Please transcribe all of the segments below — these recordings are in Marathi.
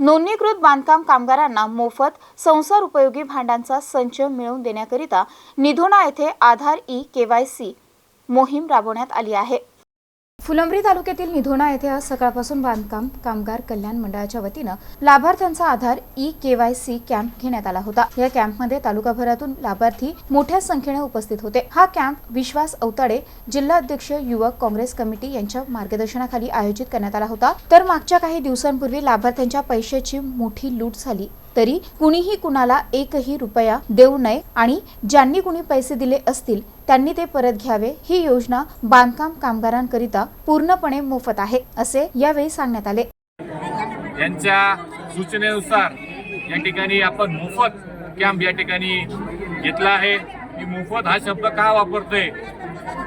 नोंदणीकृत बांधकाम कामगारांना मोफत संसार उपयोगी भांडांचा संच मिळवून देण्याकरिता निधोना येथे आधार ई केवायसी मोहीम राबवण्यात आली आहे. फुलंब्री तालुक्यातील निधोणा येथे आज सकाळपासून बांधकाम कामगार कल्याण मंडळाच्या वतीनं लाभार्थ्यांचा Aadhaar E K Y C camp घेण्यात आला होता. या कॅम्पमध्ये तालुकाभरातून लाभार्थी मोठ्या संख्येने उपस्थित होते. हा कॅम्प विश्वास अवताडे जिल्हा अध्यक्ष युवक काँग्रेस कमिटी यांच्या मार्गदर्शनाखाली आयोजित करण्यात आला होता. तर मागच्या काही दिवसांपूर्वी लाभार्थ्यांच्या पैशाची मोठी लूट झाली. तरी कुणीही कुणाला एकही रुपया देऊ नये आणि ज्यांनी कुणी पैसे दिले असतील त्यांनी ते परत घ्यावे. ही योजना बांधकाम कामगारांकरिता पूर्णपणे मोफत आहे असे यावेळी सांगण्यात आले. यांच्या सूचनेनुसार या ठिकाणी आपण मोफत कॅम्प या ठिकाणी घेतला आहे. की मोफत हा शब्द का वापरतोय?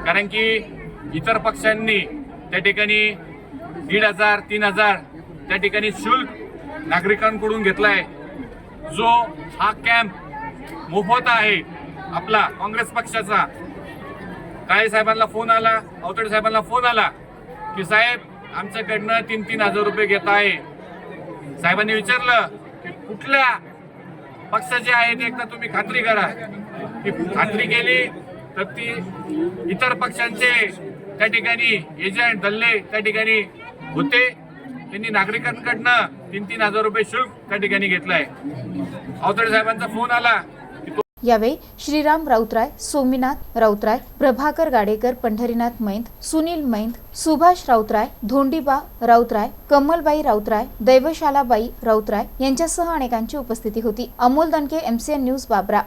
कारण की इतर पक्षांनी त्या ठिकाणी दीड हजार तीन हजार त्या ठिकाणी शुल्क नागरिकांकडून घेतला आहे जो हा कॅम्प मोफत आहे आपला काँग्रेस पक्षाचा. काळे साहेबांना फोन आला अवतडे साहेबांना फोन आला की साहेब आमच्याकडनं तीन तीन हजार रुपये घेत आहे. साहेबांनी विचारलं की कुठल्या पक्षाचे ते एकदा तुम्ही खात्री करा. ती खात्री केली तर ती इतर पक्षांचे त्या ठिकाणी एजंट दल्ले त्या ठिकाणी होते. त्यांनी नागरिकांकडनं तीन तीन हजार रुपये शुल्क त्या ठिकाणी घेतलंय. अवतडे साहेबांचा फोन आला यावेळी श्रीराम राऊतराय सोमीनाथ राऊतराय प्रभाकर गाडेकर पंढरीनाथ मैंत सुनील मैंत सुभाष राऊतराय धोंडीबा राऊतराय कमलबाई राऊतराय दैवशालाबाई राऊतराय यांच्यासह अनेकांची उपस्थिती होती. Amol Danke MCN news Babra.